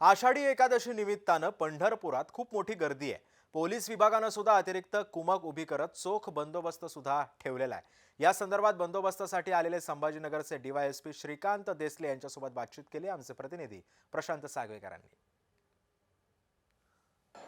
आषाढी एकादशी निमित्तानं पंढरपुरात खूप मोठी गर्दी आहे. पोलीस विभागानं सुद्धा अतिरिक्त कुमक उभी करत चोख बंदोबस्त सुद्धा ठेवलेला आहे. या संदर्भात बंदोबस्तासाठी आलेले संभाजीनगरचे डीवायएसपी श्रीकांत देसले यांच्यासोबत बातचीत केली. आमचे प्रतिनिधी प्रशांत सागवेकरांनी.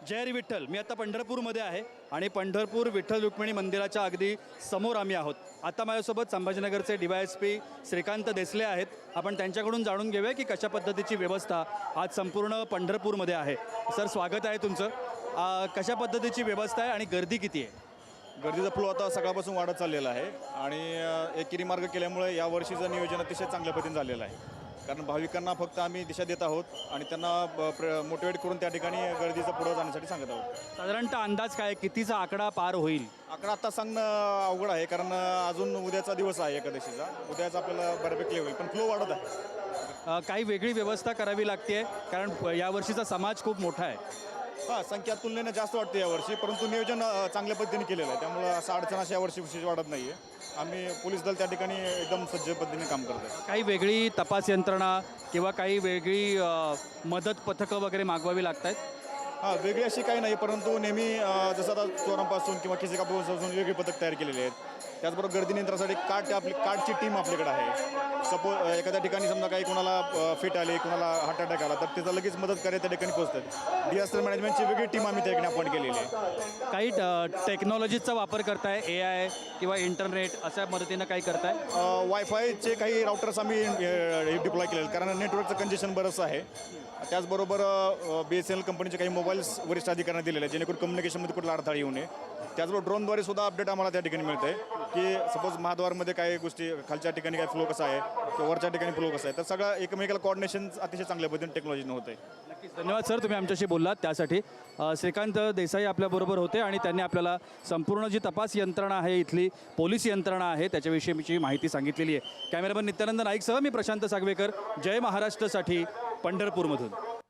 जय हरी विठ्ठल. मी आता पंढरपूरमध्ये आहे आणि पंढरपूर विठ्ठल रुक्मिणी मंदिराच्या अगदी समोर आम्ही आहोत. आता माझ्यासोबत संभाजीनगरचे D Y S P Shrikant Desle आहेत. आपण त्यांच्याकडून जाणून घेऊया की कशा पद्धतीची व्यवस्था आज संपूर्ण पंढरपूरमध्ये आहे. सर स्वागत आहे तुमचं. आ, कशा पद्धतीची व्यवस्था आहे आणि गर्दी किती आहे? गर्दीचा फ्लो आता सकाळपासून वाढत चाललेला आहे. आणि अ, एकेरी मार्ग केल्यामुळे यावर्षीचं नियोजन अतिशय चांगल्या पद्धतीने झालेलं आहे. कारण भाविकांना फक्त आम्ही दिशा देत आहोत आणि त्यांना मोटिवेट करून त्या ठिकाणी गर्दीचं पुढं जाण्यासाठी सांगत आहोत. साधारणतः अंदाज काय? कितीचा आकडा पार होईल? आकडा आता सांगणं अवघड आहे कारण अजून उद्याचा दिवस आहे एकादशीचा. उद्याचा आपल्याला बऱ्यापैकी होईल पण फ्लो वाढत आहे. अ, काही वेगळी व्यवस्था करावी लागते कारण यावर्षीचा समाज खूप मोठा आहे. हां संख्या तुलनेनं जास्त वाटते यावर्षी परंतु नियोजन अ, चांगल्या पद्धतीने केलेलं आहे. त्यामुळं असं अडचण अशी यावर्षी विशेष वाढत नाही आहे आम्ही पोलीस दल त्या ठिकाणी एकदम सज्ज पद्धतीने काम करत आहे. काही वेगळी तपास यंत्रणा किंवा काही वेगळी अ, मदत पथकं वगैरे मागवावी लागत आहेत हां वेगळी अशी काही नाही परंतु नेहमी जसं आता चोरांपासून किंवा खिसे कापूपासून वेगळे पथक तयार केलेले आहेत. त्याचबरोबर गर्दी नियंत्रणासाठी कार्ड आपली कार्डची टीम आपल्याकडे आहे. सपोज एखाद्या ठिकाणी समजा काही कोणाला फिट आली कोणाला हार्ट अटॅक आला तर त्याचा लगेच मदत करायला त्या ठिकाणी पोहोचतात. डिझास्टर मॅनेजमेंटची वेगळी टीम आम्ही त्या ठिकाणी अपॉइंट केलेली आहे. काही टेक्नॉलॉजीचा वापर करताय ए आय किंवा इंटरनेट अशा मदतीनं काही करताय? वायफायचे काही राउटर्स आम्ही डिप्लॉय केले आहेत. कारण नेटवर्कचं कंजेशन बरंचसं आहे. त्याचबरोबर बी एस एन एल कंपनीचे काही मोबाईल्स वरिष्ठ अधिकाऱ्यांना दिलेले आहे जेणेकरून कम्युनिकेशनमध्ये कुठला अडथळा येऊ नये. त्याचबरोबर ड्रोनद्वारे सुद्धा अपडेट आम्हाला त्या ठिकाणी मिळतं आहे की सपोज महाद्वारमध्ये काही गोष्टी खालच्या ठिकाणी काय फ्लो कसा आहे किंवा वरच्या ठिकाणी फ्लो कसा आहे तर सगळं एकमेकाला कॉर्डिनेशन अतिशय चांगल्या पद्धतीने टेक्नॉलॉजीनं होतं आहे नक्कीच. धन्यवाद सर. तुम्ही आमच्याशी बोललात त्यासाठी. अ, श्रीकांत देसाई आपल्याबरोबर होते आणि त्यांनी आपल्याला संपूर्ण जी तपास यंत्रणा आहे इथली पोलीस यंत्रणा आहे त्याच्याविषयीची माहिती सांगितलेली आहे. कॅमेरामन नित्यानंद नाईकसह मी प्रशांत सागवेकर. जय महाराष्ट्रसाठी पंढरपूरमधून.